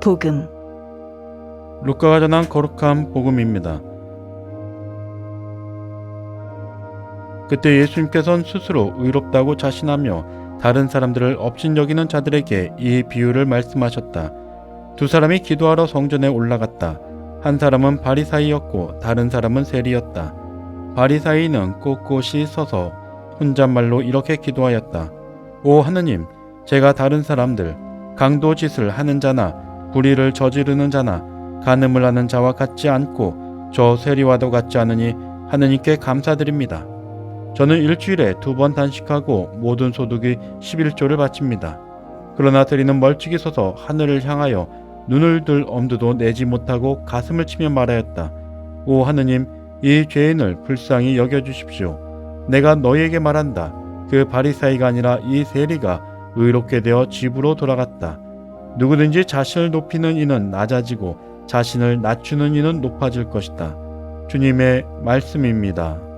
복음 루카가 전한 거룩한 복음입니다. 그때 예수님께서는 스스로 의롭다고 자신하며 다른 사람들을 업신여기는 자들에게 이 비유를 말씀하셨다. 두 사람이 기도하러 성전에 올라갔다. 한 사람은 바리사이였고 다른 사람은 세리였다. 바리사이는 꼿꼿이 서서 혼잣말로 이렇게 기도하였다. 오 하느님, 제가 다른 사람들 강도 짓을 하는 자나 불의를 저지르는 자나 간음을 하는 자와 같지 않고 저 세리와도 같지 않으니 하느님께 감사드립니다. 저는 일주일에 두 번 단식하고 모든 소득이 11조를 바칩니다. 그러나 세리는 멀찍이 서서 하늘을 향하여 눈을 들 엄두도 내지 못하고 가슴을 치며 말하였다. 오 하느님, 이 죄인을 불쌍히 여겨 주십시오. 내가 너희에게 말한다. 그 바리사이가 아니라 이 세리가 의롭게 되어 집으로 돌아갔다. 누구든지 자신을 높이는 이는 낮아지고 자신을 낮추는 이는 높아질 것이다. 주님의 말씀입니다.